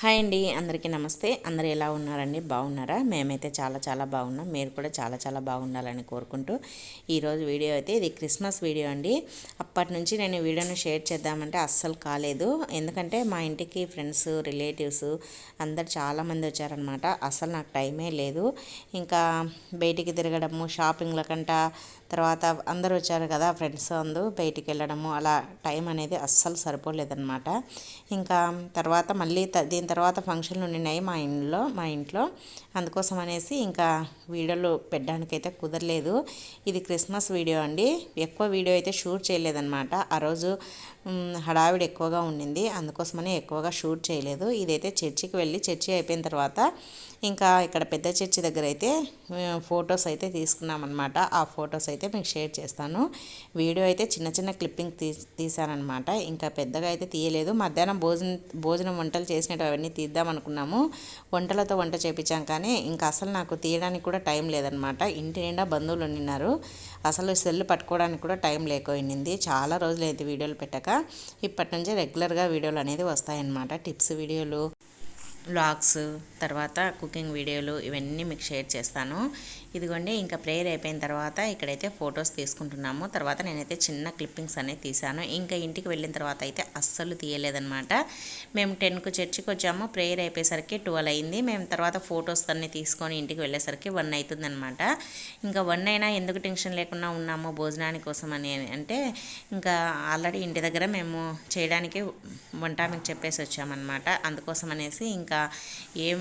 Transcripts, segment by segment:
Hi అండి అందరికీ నమస్తే. అందరు ఎలా ఉన్నారండి? బాగున్నారా? మేమైతే చాలా చాలా బాగున్నాం. మీరు కూడా చాలా చాలా బాగుండాలని కోరుకుంటూ ఈరోజు వీడియో అయితే ఇది క్రిస్మస్ వీడియో అండి. అప్పటి నుంచి నేను వీడియోను షేర్ చేద్దామంటే అస్సలు కాలేదు. ఎందుకంటే మా ఇంటికి ఫ్రెండ్స్ రిలేటివ్స్ అందరు చాలామంది వచ్చారనమాట అస్సలు నాకు టైమే లేదు. ఇంకా బయటికి తిరగడము షాపింగ్ల కంట తర్వాత అందరూ వచ్చారు కదా ఫ్రెండ్స్ అందు బయటికి వెళ్ళడము అలా టైం అనేది అస్సలు సరిపోలేదన్నమాట. ఇంకా తర్వాత మళ్ళీ దీని తర్వాత ఫంక్షన్లు ఉన్నాయి మా ఇంట్లో మా ఇంట్లో. అందుకోసం అనేసి ఇంకా వీడియోలు పెట్టడానికైతే కుదరలేదు. ఇది క్రిస్మస్ వీడియో అండి. ఎక్కువ వీడియో అయితే షూట్ చేయలేదన్నమాట. ఆ రోజు హడావిడి ఎక్కువగా ఉండింది. అందుకోసమని ఎక్కువగా షూట్ చేయలేదు. ఇదైతే చర్చికి వెళ్ళి చర్చి అయిపోయిన తర్వాత ఇంకా ఇక్కడ పెద్ద చర్చి దగ్గర అయితే ఫొటోస్ అయితే తీసుకున్నాం అనమాట ఆ ఫొటోస్ అయితే మీకు షేర్ చేస్తాను. వీడియో అయితే చిన్న చిన్న క్లిప్పింగ్ తీ తీసానమాట ఇంకా పెద్దగా అయితే తీయలేదు. మధ్యాహ్నం భోజనం భోజనం వంటలు చేసినట్టు అవన్నీ తీద్దాం అనుకున్నాము వంటలతో వంట చేపించాం కానీ ఇంకా అసలు నాకు తీయడానికి కూడా టైం లేదనమాట ఇంటి నిండా బంధువులు ఉన్నారు అసలు సెల్ పట్టుకోవడానికి కూడా టైం లేకపోయింది. చాలా రోజులు అయితే వీడియోలు పెట్టక. ఇప్పటి నుంచి రెగ్యులర్గా వీడియోలు అనేది వస్తాయన్నమాట. టిప్స్ వీడియోలు వ్లాగ్స్ తర్వాత కుకింగ్ వీడియోలు ఇవన్నీ మీకు షేర్ చేస్తాను. ఇదిగోండి ఇంకా ప్రేయర్ అయిపోయిన తర్వాత ఇక్కడైతే ఫొటోస్ తీసుకుంటున్నాము. తర్వాత నేనైతే చిన్న క్లిప్పింగ్స్ అనేది తీసాను ఇంకా ఇంటికి వెళ్ళిన తర్వాత అయితే అస్సలు తీయలేదనమాట మేము టెన్కు చర్చికి వచ్చాము. ప్రేయర్ అయిపోయేసరికి ట్వెల్వ్ అయింది. మేము తర్వాత ఫొటోస్ అన్నీ తీసుకొని ఇంటికి వెళ్ళేసరికి వన్ అవుతుందనమాట ఇంకా వన్ అయినా ఎందుకు టెన్షన్ లేకుండా ఉన్నాము భోజనాని కోసం అని అంటే ఇంకా ఆల్రెడీ ఇంటి దగ్గర మేము చేయడానికి వంట మీకు చెప్పేసి వచ్చామన్నమాట. అందుకోసం అనేసి ఇంకా ఏం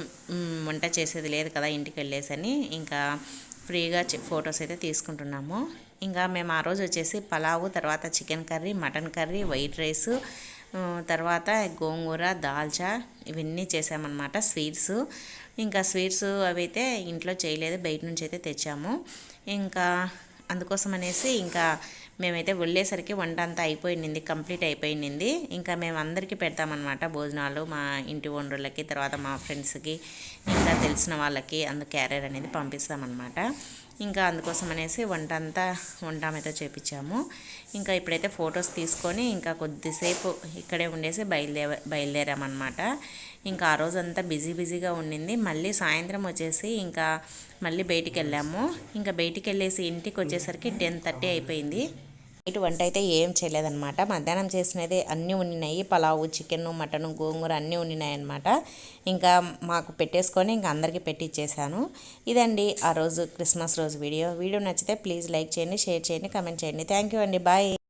వంట చేసేది లేదు కదా ఇంటికి వెళ్ళేసని ఇంకా ఫ్రీగా ఫొటోస్ అయితే తీసుకుంటున్నాము. ఇంకా మేము ఆ రోజు వచ్చేసి పలావు తర్వాత chicken curry mutton curry white rice తర్వాత గోంగూర దాల్చా ఇవన్నీ చేసామన్నమాట స్వీట్స్. ఇంకా స్వీట్స్ అవి అయితే ఇంట్లో చేయలేదు బయట నుంచి అయితే తెచ్చాము. ఇంకా అందుకోసం అనేసి ఇంకా మేమైతే వెళ్ళేసరికి వంట అంతా అయిపోయింది కంప్లీట్ అయిపోయింది. ఇంకా మేము అందరికీ పెడతామన్నమాట భోజనాలు మా ఇంటి ఓనర్లకి తర్వాత మా ఫ్రెండ్స్కి ఇంకా తెలిసిన వాళ్ళకి అందు క్యారియర్ అనేది పంపిస్తామన్నమాట. ఇంకా అందుకోసం అనేసి వంట అంతా వంట ఆమెతో చేపించాము. ఇంకా ఇప్పుడైతే ఫొటోస్ తీసుకొని ఇంకా కొద్దిసేపు ఇక్కడే ఉండేసి బయలుదే బయలుదేరామన్నమాట. ఇంకా ఆ రోజంతా బిజీ బిజీగా ఉండింది. మళ్ళీ సాయంత్రం వచ్చేసి ఇంకా మళ్ళీ బయటికి వెళ్ళాము ఇంకా బయటికి వెళ్ళేసి ఇంటికి వచ్చేసరికి టెన్ థర్టీ అయిపోయింది. నైట్ వంట అయితే ఏం చేయలేదన్నమాట. మధ్యాహ్నం చేసినది అన్నీ ఉన్నాయి పలావు చికెన్ మటన్ గోంగూర అన్నీ ఉన్నాయి అనమాట ఇంకా మాకు పెట్టేసుకొని ఇంకా అందరికీ పెట్టిచ్చేసాను. ఇదండి ఆ రోజు క్రిస్మస్ రోజు వీడియో. వీడియో నచ్చితే ప్లీజ్ లైక్ చేయండి షేర్ చేయండి కమెంట్ చేయండి. థ్యాంక్ యూ అండి. బాయ్.